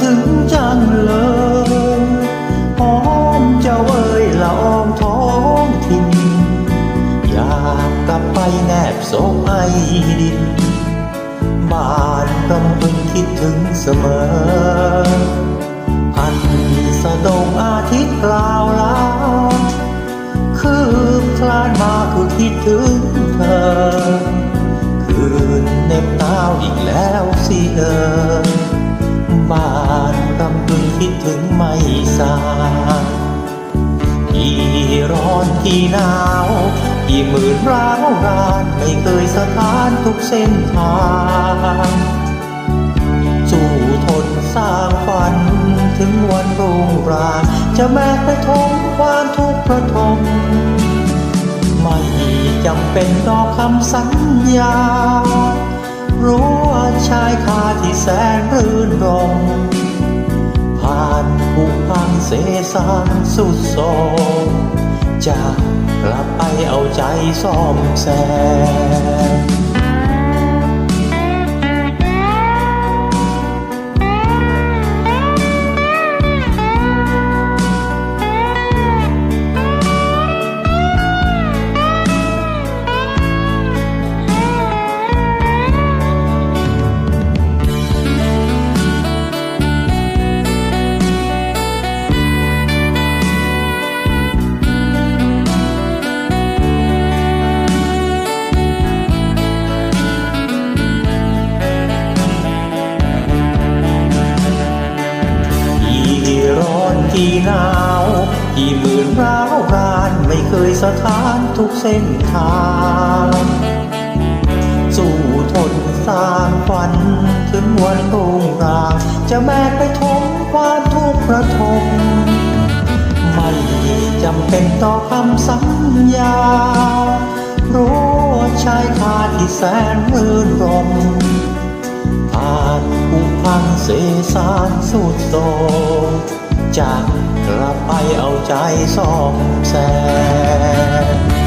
ถึงจังเลยหอมเจ้าเอ้ยละอองท้องทิ่นอยากกลับไปแนบโซไอดิน บ้านกำพึงคิดถึงเสมอ อันสะดงอาทิตย์กล่าวลา คืบคลานมาคือคิดถึง คิดถึงไม่สายกี่ร้อนกี่หนาวกี่หมื่นร้าวรานไม่เคยสถานทุกเส้นทางสู้ทนสร้างฝัน ถึงวันรุ่งรางจะแบกไปทงความทุกข์ระทมไม่จำเป็นต่อคำสัญญา เสสารสุดโศจะกลับไปเอาใจซ่อมแซม ร้อนกี่หนาวกี่หมื่นร้าวรานไม่เคยสถานทุกเส้นทาง สู้ทนสร้างฝันถึงวันรุ่งราง จะแบกไปทนความทุกข์ระทมไม่จำเป็นต่อคำสัญญา รู้ว่าชายคาที่แสนรื่นรมผ่านผูกพังเสสารสุดโทม จากกลับไปเอาใจซ่อมแซม